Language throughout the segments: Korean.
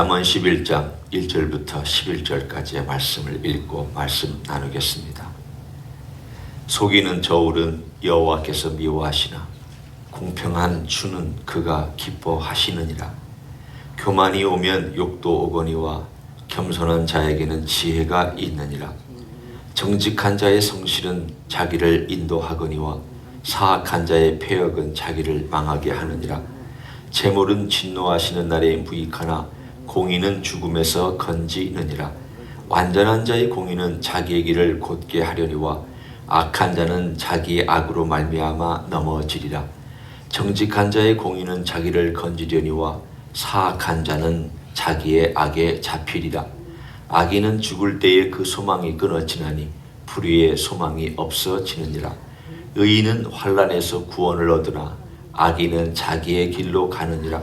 잠언 11장 1절부터 11절까지의 말씀을 읽고 말씀 나누겠습니다. 속이는 저울은 여호와께서 미워하시나 공평한 주는 그가 기뻐하시느니라. 교만이 오면 욕도 오거니와 겸손한 자에게는 지혜가 있느니라. 정직한 자의 성실은 자기를 인도하거니와 사악한 자의 폐역은 자기를 망하게 하느니라. 재물은 진노하시는 날에 무익하나 공의는 죽음에서 건지느니라. 완전한 자의 공의는 자기의 길을 곧게 하려니와 악한 자는 자기의 악으로 말미암아 넘어지리라. 정직한 자의 공의는 자기를 건지려니와 사악한 자는 자기의 악에 잡히리라. 악인은 죽을 때에 그 소망이 끊어지나니 불의의 소망이 없어지느니라. 의인은 환란에서 구원을 얻으나 악인은 자기의 길로 가느니라.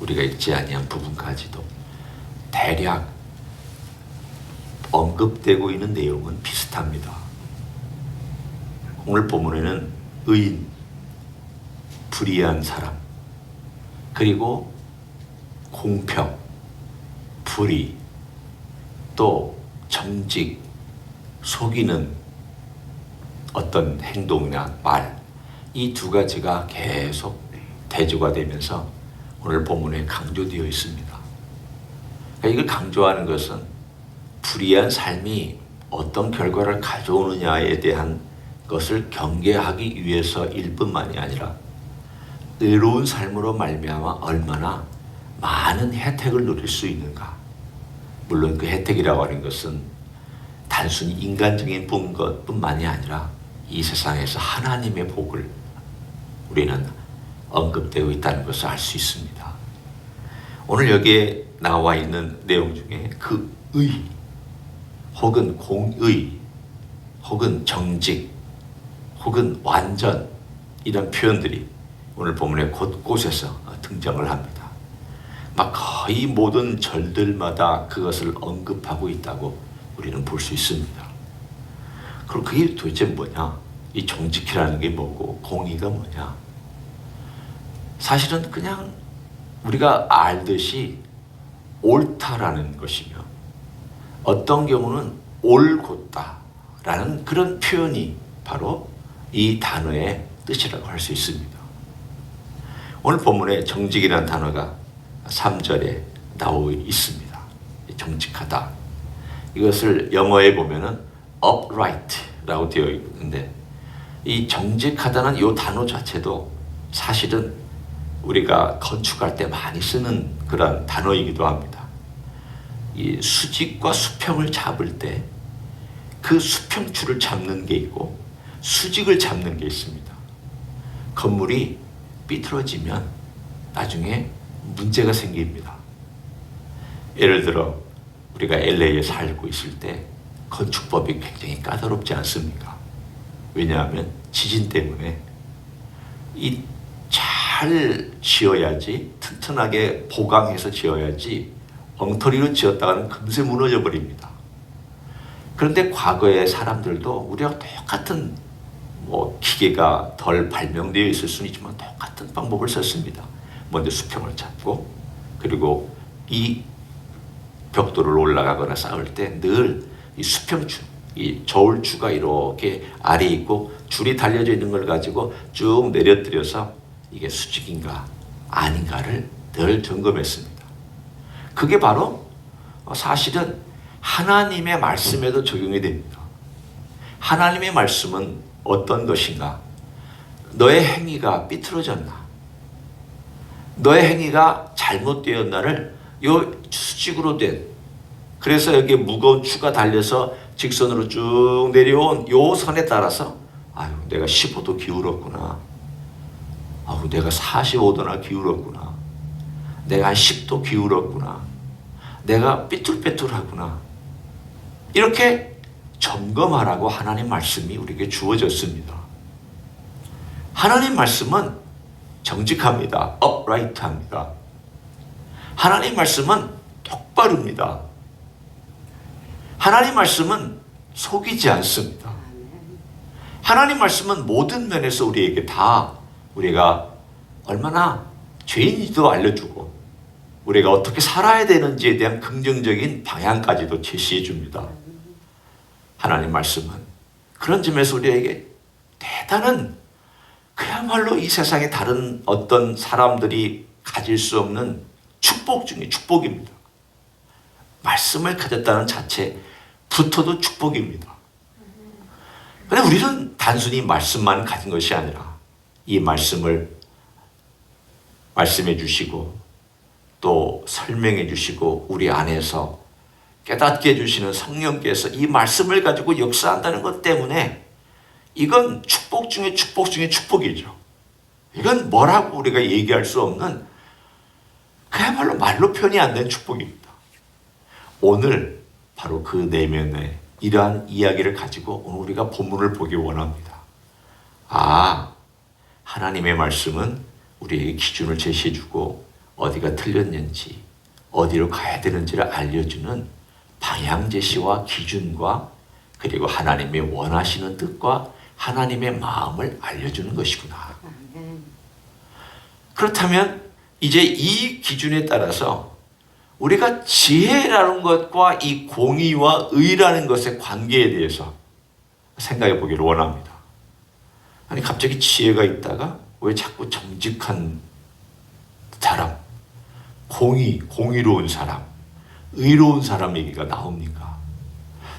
우리가 읽지 아니한 부분까지도 대략 언급되고 있는 내용은 비슷합니다. 오늘 본문에는 의인, 불의한 사람, 그리고 공평, 불의, 또 정직, 속이는 어떤 행동이나 말, 이 두 가지가 계속 대조가 되면서 오늘 본문에 강조되어 있습니다. 그러니까 이걸 강조하는 것은 불의한 삶이 어떤 결과를 가져오느냐에 대한 것을 경계하기 위해서일 뿐만이 아니라 의로운 삶으로 말미암아 얼마나 많은 혜택을 누릴 수 있는가. 물론 그 혜택이라고 하는 것은 단순히 인간적인 것뿐만이 아니라 이 세상에서 하나님의 복을 우리는 언급되어 있다는 것을 알 수 있습니다. 오늘 여기에 나와 있는 내용 중에 그 의, 혹은 공의, 혹은 정직, 혹은 완전 이런 표현들이 오늘 본문의 곳곳에서 등장을 합니다. 막 거의 모든 절들마다 그것을 언급하고 있다고 우리는 볼 수 있습니다. 그럼 그게 도대체 뭐냐? 이 정직이라는 게 뭐고 공의가 뭐냐? 사실은 그냥 우리가 알듯이 옳다라는 것이며 어떤 경우는 옳곧다라는 그런 표현이 바로 이 단어의 뜻이라고 할 수 있습니다. 오늘 본문에 정직이라는 단어가 3절에 나오 있습니다. 정직하다. 이것을 영어에 보면은 upright라고 되어 있는데 이 정직하다는 이 단어 자체도 사실은 우리가 건축할 때 많이 쓰는 그런 단어이기도 합니다. 이 수직과 수평을 잡을 때 그 수평줄을 잡는 게 있고 수직을 잡는 게 있습니다. 건물이 삐뚤어지면 나중에 문제가 생깁니다. 예를 들어 우리가 LA에 살고 있을 때 건축법이 굉장히 까다롭지 않습니까? 왜냐하면 지진 때문에 이 잘 지어야지 튼튼하게 보강해서 지어야지 엉터리로 지었다가는 금세 무너져 버립니다. 그런데 과거의 사람들도 우리와 똑같은 뭐 기계가 덜 발명되어 있을 수는 있지만 똑같은 방법을 썼습니다. 먼저 수평을 잡고 그리고 이 벽돌을 올라가거나 쌓을 때 늘 이 수평줄, 이 저울추가 이렇게 아래 있고 줄이 달려져 있는 걸 가지고 쭉 내려뜨려서 이게 수직인가 아닌가를 늘 점검했습니다. 그게 바로 사실은 하나님의 말씀에도 적용이 됩니다. 하나님의 말씀은 어떤 것인가? 너의 행위가 삐뚤어졌나? 너의 행위가 잘못되었나를 요 수직으로 된 그래서 여기에 무거운 추가 달려서 직선으로 쭉 내려온 요 선에 따라서 아유 내가 15도 기울었구나. 아유 내가 45도나 기울었구나. 내가 한 10도 기울었구나. 내가 삐뚤빼뚤하구나. 이렇게 점검하라고 하나님 말씀이 우리에게 주어졌습니다. 하나님 말씀은 정직합니다. upright합니다. 하나님 말씀은 똑바릅니다. 하나님 말씀은 속이지 않습니다. 하나님 말씀은 모든 면에서 우리에게 다 우리가 얼마나 죄인지도 알려주고 우리가 어떻게 살아야 되는지에 대한 긍정적인 방향까지도 제시해 줍니다. 하나님 말씀은 그런 점에서 우리에게 대단한 그야말로 이 세상에 다른 어떤 사람들이 가질 수 없는 축복 중에 축복입니다. 말씀을 가졌다는 자체부터도 축복입니다. 근데 우리는 단순히 말씀만 가진 것이 아니라 이 말씀을 말씀해 주시고 또 설명해 주시고 우리 안에서 깨닫게 해주시는 성령께서 이 말씀을 가지고 역사한다는 것 때문에 이건 축복 중에 축복 중에 축복이죠. 이건 뭐라고 우리가 얘기할 수 없는 그야말로 말로 표현이 안 된 축복입니다. 오늘 바로 그 내면에 이러한 이야기를 가지고 오늘 우리가 본문을 보기 원합니다. 아, 하나님의 말씀은 우리에게 기준을 제시해주고 어디가 틀렸는지 어디로 가야 되는지를 알려주는 방향 제시와 기준과 그리고 하나님의 원하시는 뜻과 하나님의 마음을 알려주는 것이구나. 그렇다면 이제 이 기준에 따라서 우리가 지혜라는 것과 이 공의와 의라는 것의 관계에 대해서 생각해 보기를 원합니다. 아니 갑자기 지혜가 있다가 왜 자꾸 정직한 사람, 공의, 공의로운 사람, 의로운 사람 얘기가 나옵니까?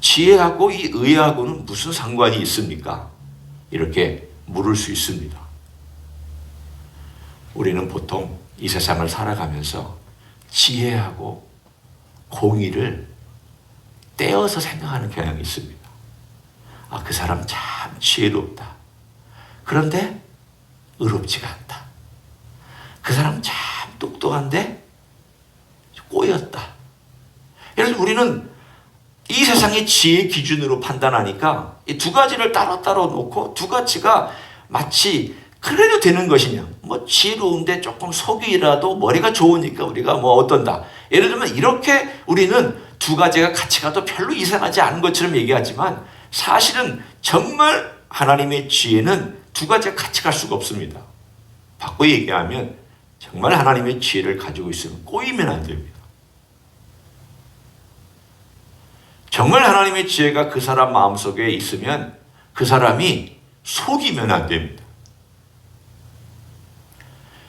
지혜하고 이 의하고는 무슨 상관이 있습니까? 이렇게 물을 수 있습니다. 우리는 보통 이 세상을 살아가면서 지혜하고 공의를 떼어서 생각하는 경향이 있습니다. 아, 그 사람 참 지혜롭다. 그런데 의롭지가 않다. 그 사람 참 똑똑한데 꼬였다. 예를 들어 우리는 이 세상의 지혜 기준으로 판단하니까 이 두 가지를 따로따로 놓고 두 가지가 마치 그래도 되는 것이냐. 뭐 지혜로운데 조금 속이라도 머리가 좋으니까 우리가 뭐 어떤다. 예를 들면 이렇게 우리는 두 가지가 같이 가도 별로 이상하지 않은 것처럼 얘기하지만 사실은 정말 하나님의 지혜는 두 가지가 같이 갈 수가 없습니다. 바꿔 얘기하면 정말 하나님의 지혜를 가지고 있으면 꼬이면 안 됩니다. 정말 하나님의 지혜가 그 사람 마음속에 있으면 그 사람이 속이면 안 됩니다.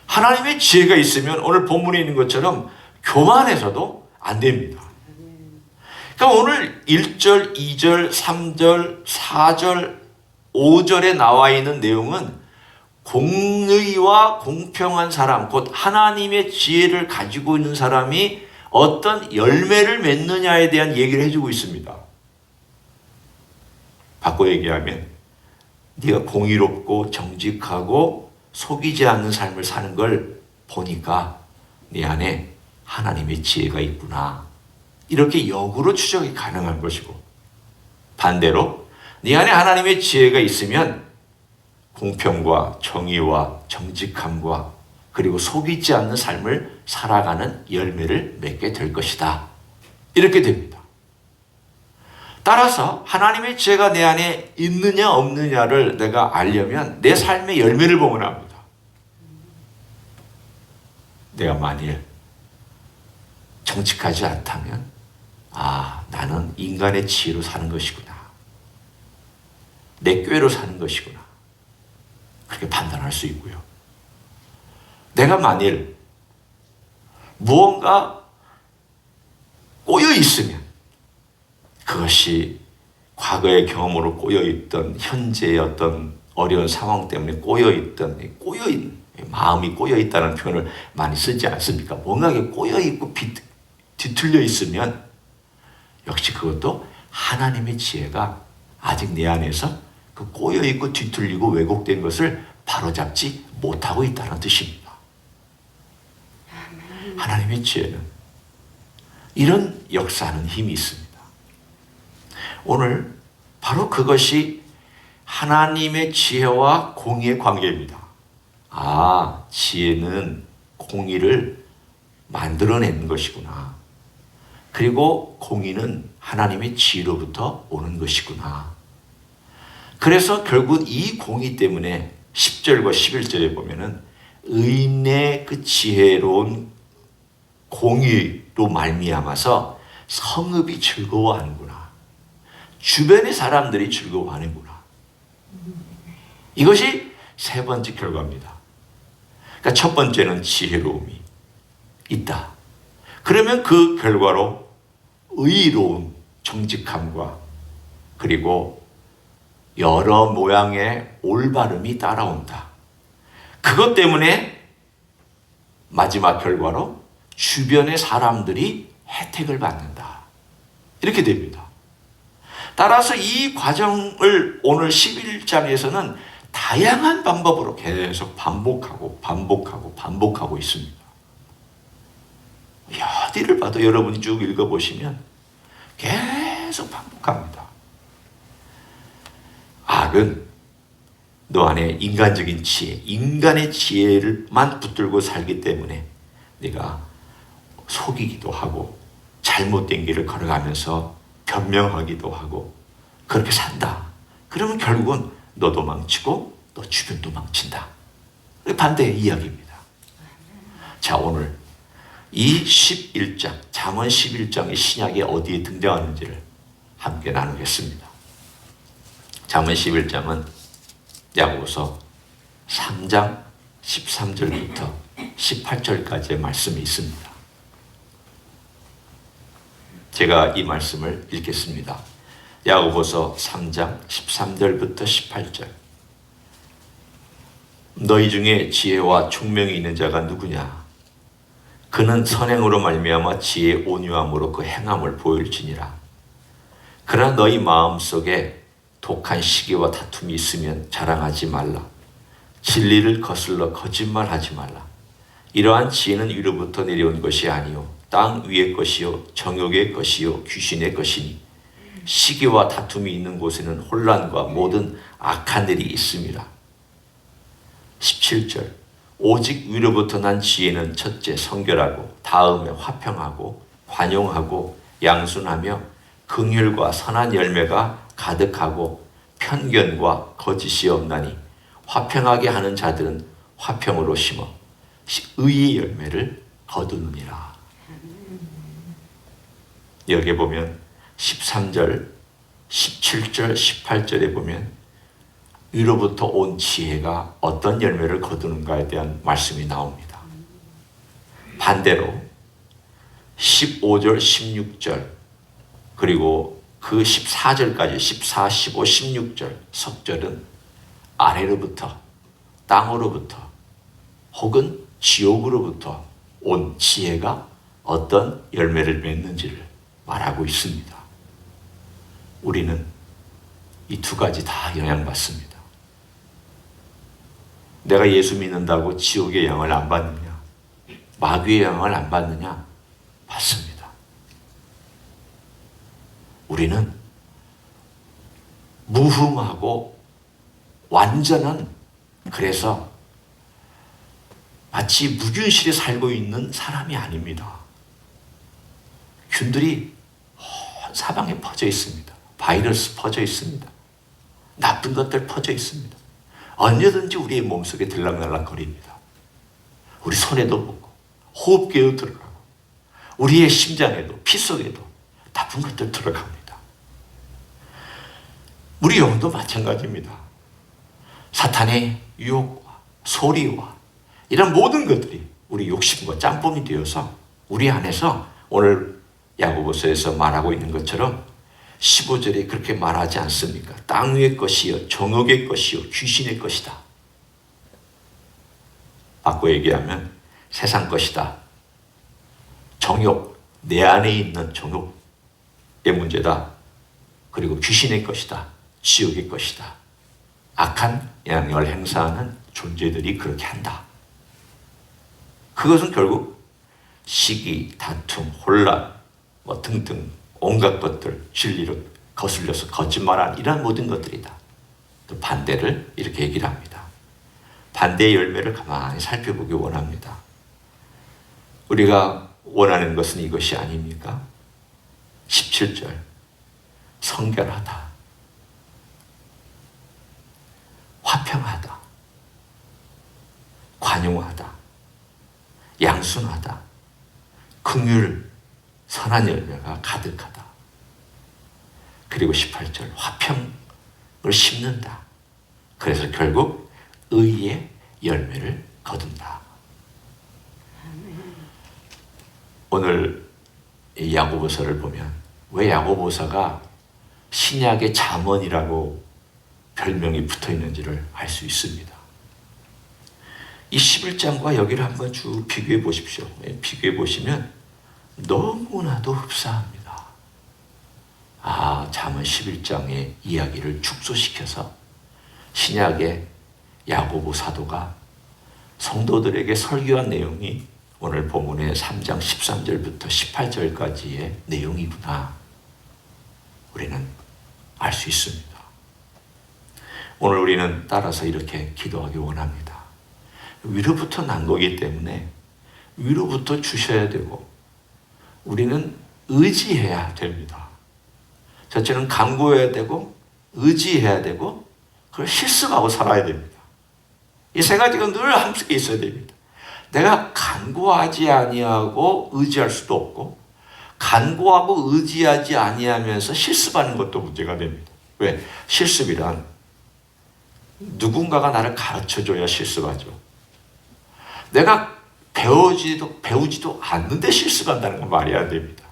하나님의 지혜가 있으면 오늘 본문에 있는 것처럼 교만해서도 안 됩니다. 그러니까 오늘 1절, 2절, 3절, 4절, 5절에 나와 있는 내용은 공의와 공평한 사람, 곧 하나님의 지혜를 가지고 있는 사람이 어떤 열매를 맺느냐에 대한 얘기를 해주고 있습니다. 바꿔 얘기하면 네가 공의롭고 정직하고 속이지 않는 삶을 사는 걸 보니까 네 안에 하나님의 지혜가 있구나. 이렇게 역으로 추적이 가능한 것이고 반대로 네 안에 하나님의 지혜가 있으면 공평과 정의와 정직함과 그리고 속이지 않는 삶을 살아가는 열매를 맺게 될 것이다. 이렇게 됩니다. 따라서 하나님의 지혜가 내 안에 있느냐 없느냐를 내가 알려면 내 삶의 열매를 보면 합니다. 내가 만일 정직하지 않다면 아 나는 인간의 지혜로 사는 것이구나. 내 꾀로 사는 것이구나. 그렇게 판단할 수 있고요. 내가 만일 무언가 꼬여 있으면 그것이 과거의 경험으로 꼬여 있던 현재의 어떤 어려운 상황 때문에 꼬여 있던 꼬여 있는 마음이 꼬여 있다는 표현을 많이 쓰지 않습니까? 뭔가 꼬여 있고 뒤틀려 있으면 역시 그것도 하나님의 지혜가 아직 내 안에서 그 꼬여 있고 뒤틀리고 왜곡된 것을 바로잡지 못하고 있다는 뜻입니다. 하나님의 지혜는 이런 역사는 힘이 있습니다. 오늘 바로 그것이 하나님의 지혜와 공의의 관계입니다. 아, 지혜는 공의를 만들어내는 것이구나. 그리고 공의는 하나님의 지혜로부터 오는 것이구나. 그래서 결국 이 공의 때문에 10절과 11절에 보면은 의인의 그 지혜로운 공의로 말미암아서 성읍이 즐거워하는구나. 주변의 사람들이 즐거워하는구나. 이것이 세 번째 결과입니다. 그러니까 첫 번째는 지혜로움이 있다. 그러면 그 결과로 의로운 정직함과 그리고 여러 모양의 올바름이 따라온다. 그것 때문에 마지막 결과로 주변의 사람들이 혜택을 받는다. 이렇게 됩니다. 따라서 이 과정을 오늘 11장에서는 다양한 방법으로 계속 반복하고 반복하고 반복하고 있습니다. 어디를 봐도 여러분이 쭉 읽어보시면 계속 반복합니다. 악은 너 안에 인간적인 지혜, 인간의 지혜를만 붙들고 살기 때문에 네가 속이기도 하고 잘못된 길을 걸어가면서 변명하기도 하고 그렇게 산다. 그러면 결국은 너도 망치고 너 주변도 망친다. 반대의 이야기입니다. 자, 오늘 이 11장, 잠언 11장의 신약이 어디에 등장하는지를 함께 나누겠습니다. 잠언 11장은 야고보서 3장 13절부터 18절까지의 말씀이 있습니다. 제가 이 말씀을 읽겠습니다. 야고보서 3장 13절부터 18절. 너희 중에 지혜와 총명이 있는 자가 누구냐? 그는 선행으로 말미암아 지혜 온유함으로 그 행함을 보일지니라. 그러나 너희 마음 속에 독한 시기와 다툼이 있으면 자랑하지 말라. 진리를 거슬러 거짓말하지 말라. 이러한 지혜는 위로부터 내려온 것이 아니요 땅 위의 것이요 정욕의 것이요 귀신의 것이니 시기와 다툼이 있는 곳에는 혼란과 모든 악한 일이 있습니다. 17절 오직 위로부터 난 지혜는 첫째 성결하고 다음에 화평하고 관용하고 양순하며 긍휼과 선한 열매가 가득하고 편견과 거짓이 없나니 화평하게 하는 자들은 화평으로 심어 의의 열매를 거두느니라. 여기 보면 13절, 17절, 18절에 보면 위로부터 온 지혜가 어떤 열매를 거두는가에 대한 말씀이 나옵니다. 반대로 15절, 16절, 그리고 그 14절까지 14, 15, 16절 석절은 아래로부터 땅으로부터 혹은 지옥으로부터 온 지혜가 어떤 열매를 맺는지를 말하고 있습니다. 우리는 이 두 가지 다 영향받습니다. 내가 예수 믿는다고 지옥의 영을 안 받느냐? 마귀의 영을 안 받느냐? 받습니다. 우리는 무흠하고 완전한 그래서 마치 무균실에 살고 있는 사람이 아닙니다. 균들이 온 사방에 퍼져 있습니다. 바이러스 퍼져 있습니다. 나쁜 것들 퍼져 있습니다. 언제든지 우리의 몸속에 들락날락거립니다. 우리 손에도 붙고 호흡기에도 들어가고 우리의 심장에도 피 속에도 나쁜 것들 들어갑니다. 우리 영도 마찬가지입니다. 사탄의 유혹과 소리와 이런 모든 것들이 우리 욕심과 짬뽕이 되어서 우리 안에서 오늘 야고보서에서 말하고 있는 것처럼 15절에 그렇게 말하지 않습니까? 땅 위의 것이요, 정욕의 것이요, 귀신의 것이다. 바꿔 얘기하면 세상 것이다. 정욕, 내 안에 있는 정욕의 문제다. 그리고 귀신의 것이다. 지옥의 것이다. 악한 영향을 행사하는 존재들이 그렇게 한다. 그것은 결국 시기, 다툼, 혼란, 뭐 등등 온갖 것들 진리로 거슬려서 거짓말한 이런 모든 것들이다. 또 반대를 이렇게 얘기를 합니다. 반대의 열매를 가만히 살펴보기 원합니다. 우리가 원하는 것은 이것이 아닙니까? 17절 성결하다 화평하다. 관용하다. 양순하다. 긍휼 선한 열매가 가득하다. 그리고 18절 화평을 심는다. 그래서 결국 의의 열매를 거둔다. 오늘 이 야고보서를 보면 왜 야고보서가 신약의 잠언이라고 별명이 붙어 있는지를 알 수 있습니다. 이 11장과 여기를 한번 쭉 비교해 보십시오. 예, 비교해 보시면 너무나도 흡사합니다. 아, 잠언 11장의 이야기를 축소시켜서 신약의 야고보 사도가 성도들에게 설교한 내용이 오늘 본문의 3장 13절부터 18절까지의 내용이구나. 우리는 알 수 있습니다. 오늘 우리는 따라서 이렇게 기도하기 원합니다. 위로부터 난 거기 때문에 위로부터 주셔야 되고 우리는 의지해야 됩니다. 첫째는 간구해야 되고 의지해야 되고 그걸 실습하고 살아야 됩니다. 이 세 가지가 늘 함께 있어야 됩니다. 내가 간구하지 아니하고 의지할 수도 없고 간구하고 의지하지 아니하면서 실습하는 것도 문제가 됩니다. 왜? 실습이란 누군가가 나를 가르쳐 줘야 실습하죠. 내가 배우지도 배우지도 않는데 실습한다는 건 말이 안 됩니다.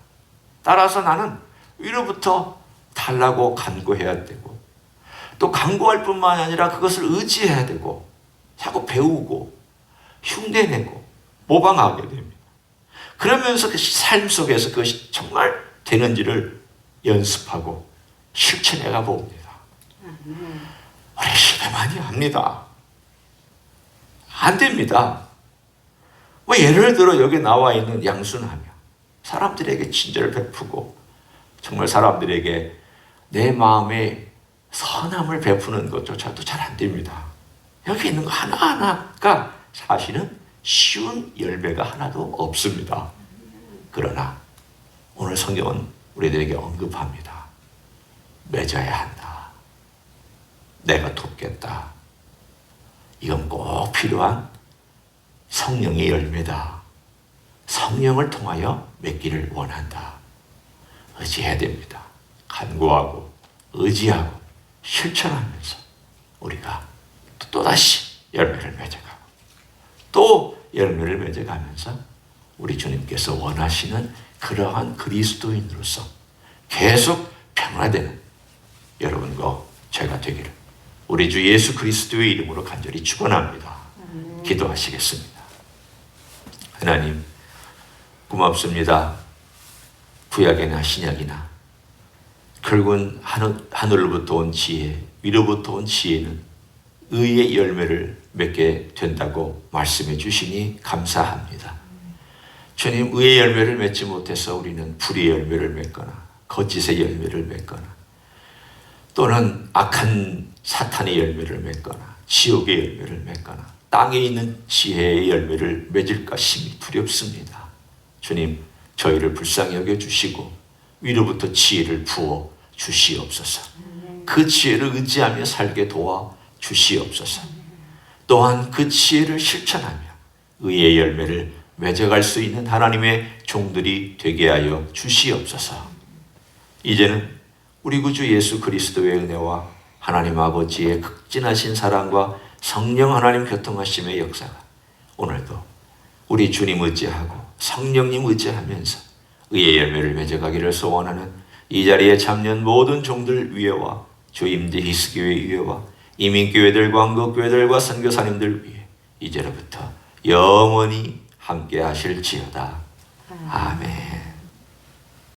따라서 나는 위로부터 달라고 간구해야 되고 또 간구할 뿐만 아니라 그것을 의지해야 되고 자꾸 배우고 흉내내고 모방하게 됩니다. 그러면서 그 삶 속에서 그것이 정말 되는지를 연습하고 실천해가 봅니다. 많이 합니다. 안 됩니다. 뭐 예를 들어 여기 나와 있는 양순하며 사람들에게 친절을 베푸고 정말 사람들에게 내 마음에 선함을 베푸는 것조차도 잘 안 됩니다. 여기 있는 거 하나하나가 사실은 쉬운 열매가 하나도 없습니다. 그러나 오늘 성경은 우리들에게 언급합니다. 맺어야 한다. 내가 돕겠다. 이건 꼭 필요한 성령의 열매다. 성령을 통하여 맺기를 원한다. 의지해야 됩니다. 간구하고 의지하고 실천하면서 우리가 또다시 열매를 맺어가고 또 열매를 맺어가면서 우리 주님께서 원하시는 그러한 그리스도인으로서 계속 변화되는 여러분과 제가 되기를 우리 주 예수 그리스도의 이름으로 간절히 축원합니다. 기도하시겠습니다. 하나님 고맙습니다. 구약이나 신약이나 결국은 하늘, 하늘로부터 온 지혜, 위로부터 온 지혜는 의의 열매를 맺게 된다고 말씀해 주시니 감사합니다. 주님, 의의 열매를 맺지 못해서 우리는 불의 열매를 맺거나 거짓의 열매를 맺거나 또는 악한 사탄의 열매를 맺거나 지옥의 열매를 맺거나 땅에 있는 지혜의 열매를 맺을까 심히 두렵습니다. 주님, 저희를 불쌍히 여겨 주시고 위로부터 지혜를 부어 주시옵소서. 그 지혜를 의지하며 살게 도와 주시옵소서. 또한 그 지혜를 실천하며 의의 열매를 맺어갈 수 있는 하나님의 종들이 되게 하여 주시옵소서. 이제는 우리 구주 예수 그리스도의 은혜와 하나님 아버지의 극진하신 사랑과 성령 하나님 교통하심의 역사가 오늘도 우리 주님 의지하고 성령님 의지하면서 의의 열매를 맺어가기를 소원하는 이 자리에 참여한 모든 종들 위에와 주임대 히스교회 위에와 이민교회들과 한국교회들과 선교사님들 위해 이제로부터 영원히 함께 하실지어다. 아멘.